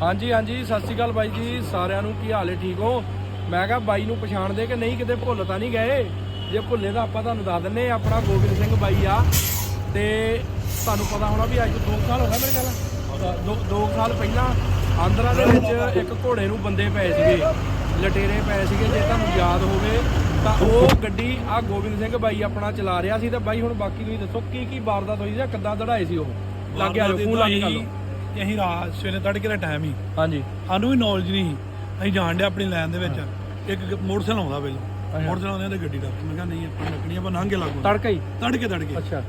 ਹਾਂਜੀ ਹਾਂਜੀ ਸਤਿ ਸ਼੍ਰੀ ਅਕਾਲ ਬਾਈ ਜੀ ਸਾਰਿਆਂ ਨੂੰ ਕੀ ਹਾਲ ਹੈ ਠੀਕ ਹੋ? ਮੈਂ ਕਿਹਾ ਬਾਈ ਨੂੰ ਪਛਾਣਦੇ ਕਿ ਨਹੀਂ ਕਿਤੇ ਭੁੱਲ ਤਾਂ ਨਹੀਂ ਗਏ? ਜੇ ਭੁੱਲੇ ਤਾਂ ਆਪਾਂ ਤੁਹਾਨੂੰ ਦੱਸ ਦਿੰਨੇ ਆਪਣਾ ਗੋਬਿੰਦ ਸਿੰਘ ਬਾਈ ਆ। ਤੇ ਤੁਹਾਨੂੰ ਪਤਾ ਹੋਣਾ ਵੀ ਅੱਜ ਤੋਂ 2 ਸਾਲ ਹੋ ਗਏ ਮੇਰੇ ਖਿਆਲ ਦੋ 2 ਸਾਲ ਪਹਿਲਾਂ ਆਂਧਰਾ ਦੇ ਵਿੱਚ ਇੱਕ ਘੋੜੇ ਨੂੰ ਬੰਦੇ ਪਏ ਸੀਗੇ ਲਟੇਰੇ ਪਏ ਸੀਗੇ ਜੇ ਤੁਹਾਨੂੰ ਯਾਦ ਹੋਵੇ ਤਾਂ ਉਹ ਗੱਡੀ ਆ ਗੋਬਿੰਦ ਸਿੰਘ ਬਾਈ ਆਪਣਾ ਚਲਾ ਰਿਹਾ ਸੀ ਤੇ ਬਾਈ ਹੁਣ ਬਾਕੀ ਤੁਸੀਂ ਦੱਸੋ ਕੀ ਕੀ ਵਾਰਦਾਤ ਹੋਈ ਸੀ ਜਾਂ ਕਿੱਦਾਂ ਦੜਾਏ ਸੀ ਉਹ? ਲੱਗੇ ਆ ਜਾਓ ਫੋਨ ਲਾ ਕੇ ਕਰ ਲਓ। ਕਿ ਅਸੀਂ ਰਾਤ ਸਵੇਰੇ ਤੜਕੇ ਦਾ ਟਾਈਮ ਹੀ। ਹਾਂਜੀ। ਸਾਨੂੰ ਵੀ ਨੌਲੇਜ ਨਹੀਂ ਸੀ। ਅਸੀਂ ਜਾਣ ਡਿਆ ਆਪਣੀ ਲਾਈਨ ਦੇ ਵਿੱਚ। ਇੱਕ ਗ- ਮੋਟਰਸਾਈਕਲ ਆਉਂਦਾ ਪਹਿਲਾਂ। ਮੋਟਰਸਾਈਕਲ ਆਉਂਦੇ ਤੇ ਗੱਡੀ ਦਾ ਮੈਂ ਕਿਹਾ ਨਹੀਂ ਆਪਾਂ ਲੱਗਣੀ ਆਪਾਂ ਲੰਘੇ ਲੱਗੋ। ਤੜਕਾ ਹੀ? ਤੜਕੇ ਤੜਕੇ। ਅੱਛਾ।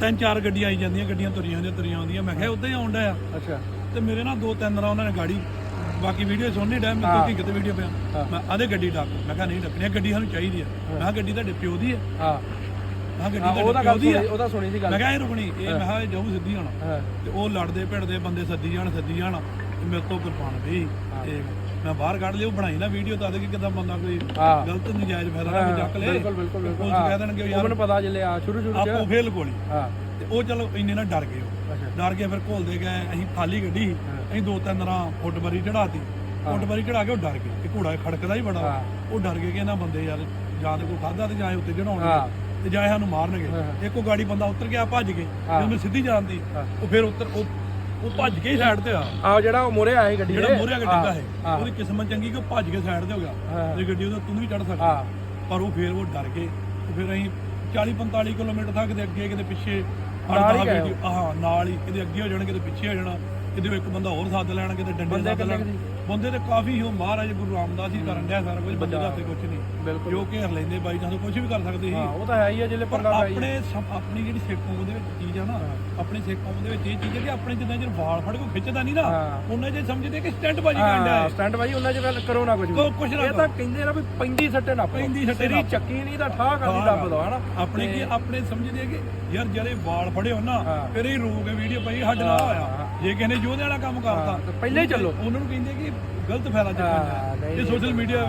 ਤਿੰਨ ਚਾਰ ਗੱਡੀਆਂ ਆਈ ਜਾਂਦੀਆਂ ਗੱਡੀਆਂ ਤੁਰੀਆਂ ਆਉਂਦੀਆਂ ਤੁਰੀਆਂ ਆਉਂਦੀਆਂ ਮੈਂ ਕਿਹਾ ਉਦਾਂ ਹੀ ਆਉਣ ਡਿਆ। ਅੱਛਾ। ਤੇ ਮੇਰੇ ਨਾਲ ਦੋ ਤਿੰਨ ਰਾਂ ਉਹਨਾਂ ਨੇ ਗਾੜੀ ਬਾਕੀ ਵੀਡੀਓ ਸੁਣਨੀ ਡਿਆ ਮੈਂ। ਕੋਈ ਕਿਤੇ ਵੀਡੀਓ ਪਿਆ। ਮੈਂ ਆਦੇ ਗੱਡੀ ਡੱਕ ਮੈਂ ਕਿਹਾ ਨਹੀਂ ਡੱਕਣੀ ਗੱਡੀ ਸਾਨੂੰ ਚਾਹੀਦੀ ਆ। ਮੈਂ ਕਿਹਾ ਗੱਡੀ ਤੁਹਾਡੇ ਪਿਓ ਦੀ ਆ। ਹਾਂ। ਮੈਂ ਕਿਹਾ ਹਾਂ, ਗੱਡੀ ਉਹਦਾ ਤੁਹਾਡੇ ਪਿਓ ਗੱਲ ਦੀ ਆ। ਸੁਣੀ ਉਹਦਾ ਸੁਣੀ ਸੀ ਗੱਲ। ਮੈਂ ਕਿਹਾ ਇਹ ਰੁਕਣੀ ਇਹ ਮੈਂ ਕਿਹਾ ਇਹ ਜਾਊ ਸਿੱਧੀ ਹੋਣਾ। ਹਾਂ। ਤੇ ਉਹ ਲੜਦੇ ਭਿੜਦੇ ਬੰਦੇ ਸੱਦੀ ਜਾਣ ਸੱਦੀ ਜਾਣ ਤੇ ਮੇਰੇ ਤੋਂ ਕਿਰਪਾਨ ਪਈ ਤੇ ਮੈਂ ਬਾਹਰ ਕੱਢ ਲਿਓ ਬਣਾਈ ਨਾ ਵੀਡੀਓ ਤਾਂ ਦੇ ਕਿ ਕਿਦਾਂ ਬੰਦਾ ਕੋਈ ਹਾਂ। ਗਲਤ ਨਜਾਇਜ਼ ਫਾਇਦਾ ਨਾ ਕੋਈ ਚੱਕ ਲੇ। ਬਿਲਕੁਲ ਬਿਲਕੁਲ ਬਿਲਕੁਲ। ਪੁਲਿਸ ਕਹਿ ਦੇਣਗੇ ਉਹ ਯਾਰ ਮੈਨੂੰ ਪਤਾ ਚੱਲੇ ਆ ਸ਼ੁਰੂ ਸ਼ੁਰੂ ਆਪੋ ਚ ਫੇਲ ਗੋਲੀ। ਹਾਂ। ਤੇ ਉਹ ਚਲੋ ਇੰਨੇ ਨਾਲ ਡਰ ਗਏ ਉਹ। ਡਰ ਕੇ ਫਿਰ ਘੋਲਦੇ ਗਏ ਅਸੀਂ ਖਾਲੀ ਗੱਡੀ। ਅਸੀਂ ਦੋ ਤਿੰਨ ਰਾਂ ਫੁੱਟਬਰੀ ਚੜਾਤੀ ਫੁੱਟਬਰੀ ਚੜਾ ਕੇ ਉਹ ਡਰ ਗਏ। ਘੋੜਾ ਖੜਕਦਾ ਹੀ ਬੜਾ। ਉਹ ਡਰ ਗਏ ਕਿ ਇਹਨਾਂ ਬੰਦੇ ਯਾਰ ਜਾਂ ਤੇ ਕੋਈ ਖਾਦਾ ਤੇ ਜਾਂ ਉੱਤੇ ਹਾਂ। ਤੇ ਜਾਂ ਸਾਨੂੰ ਮਾਰਨਗੇ। ਇੱਕੋ ਗਾੜੀ ਬੰਦਾ ਉੱਤਰ ਗਿਆ ਭੱਜ ਗਏ। ਜਦੋਂ ਮੈਂ ਸਿੱਧੀ ਜਾਂਦੀ। ਉਹ ਫਿਰ ਉੱਤਰ ਉਹ ਉਹ ਭੱਜ ਕੇ ਹੀ ਸਾਈਡ ਤੇ ਆ ਆ ਜਿਹੜਾ ਉਹ ਮੋਰੇ ਆਇਆ ਗੱਡੀ ਜਿਹੜਾ ਦੇ। ਮੋਰਿਆ ਗੱਡੀ ਦਾ ਹੈ ਉਹਦੀ ਕਿਸਮਤ ਚੰਗੀ ਕਿ ਉਹ ਭੱਜ ਕੇ ਸਾਈਡ ਤੇ ਹੋ ਗਿਆ। ਤੇ ਗੱਡੀ ਉਹਦਾ ਤੂੰ ਵੀ ਚੜ। ਸਕਦਾ ਪਰ ਉਹ ਫੇਰ ਉਹ ਡਰ ਤੇ ਫਿਰ ਅਸੀਂ 40 45 ਕਿਲੋਮੀਟਰ ਤੱਕ ਦੇ ਅੱਗੇ ਕਿਤੇ ਪਿੱਛੇ ਹੀ ਹਾਂ ਨਾਲ ਹੀ ਕਿਤੇ ਅੱਗੇ ਹੋ ਜਾਣ ਕਿਤੇ ਪਿੱਛੇ ਹੋ ਜਾਣਾ ਕਿਤੇ ਇੱਕ ਬੰਦਾ ਹੋਰ ਸੱਦ ਲੈਣ ਕਿਤੇ ਡੰਡੇ ਬੰਦੇ ਸੱਦ ਲੈਣ? ਬੰਦੇ ਤੇ ਕਾਫੀ ਹੋ ਮਹਾਰਾਜ ਗੁਰੂ ਰਾਮਦਾਸ ਹੀ ਕਰਨ ਡਿਆ ਸਾਰਾ ਕੁਝ ਬੰਦੇ ਦਾ ਕੁਝ ਨਹੀਂ। ਜੋ ਘੇਰ ਲੈਂਦੇ ਬਾਈ ਤਾਂ ਕੁਝ ਵੀ ਕਰ ਸਕਦੇ ਹਾਂ ਸੀ ਉਹ ਤਾਂ ਹੈ ਹੀ ਆ ਜਿਹੜੇ ਪੰਗਾ ਪੈ ਆਪਣੇ ਆਪਣੀ ਜਿਹੜੀ ਸਿੱਖ ਕੌਮ ਦੇ ਵਿੱਚ ਚੀਜ਼ ਆ ਨਾ ਆਪਣੀ ਸਿੱਖ ਕੌਮ ਦੇ ਵਿੱਚ ਇਹ ਚੀਜ਼ ਹੈ ਕਿ ਆਪਣੇ ਜਿੰਨਾ ਚਿਰ ਵਾਲ ਫੜ ਕੇ ਖਿੱਚਦਾ ਨਹੀਂ ਨਾ ਹਾਂ। ਉਹਨਾਂ ਜੇ ਸਮਝਦੇ ਕਿ ਸਟੰਟ ਬਾਜੀ ਕਰਦਾ ਹਾਂ ਹੈ ਸਟੰਟ ਬਾਈ ਉਹਨਾਂ ਚ ਗੱਲ ਕਰੋ ਨਾ ਕੁਝ ਕੋ- ਕੁਛ ਨਾ ਇਹ ਤਾਂ ਕਹਿੰਦੇ ਨਾ ਵੀ ਪੈਂਦੀ ਸੱਟੇ ਨਾ। ਪੈਂਦੀ ਸੱਟੇ ਨਾ ਚੱਕੀ ਨਹੀਂ ਤਾਂ ਠਾਹ ਕਰਦੀ ਦੱਬ ਦੋ ਹਨਾ? ਆਪਣੇ ਕੀ ਆਪਣੇ ਸਮਝਦੇ ਕਿ ਯਾਰ ਜਿਹੜੇ ਵਾਲ ਫੜੇ ਹੋ ਨਾ ਹਾਂ। ਫਿਰ ਇਹ ਰੋਗ ਵੀਡੀਓ ਪਈ ਸਾਡੇ ਨਾਲ ਹੋਇਆ। ਜੇ ਕਿਸੇ ਨੇ ਯੋਧੇ ਵਾਲਾ ਕੰਮ ਕਰਤਾ ਪਹਿਲਾਂ ਹੀ ਚੱਲੋ। ਉਹਨਾਂ ਨੂੰ ਕਹਿੰਦੇ ਕਿ ਗਲਤ ਫਾਇਦਾ ਚੱਕਣ ਇਹ ਸੋਸ਼ਲ ਮੀਡੀਆ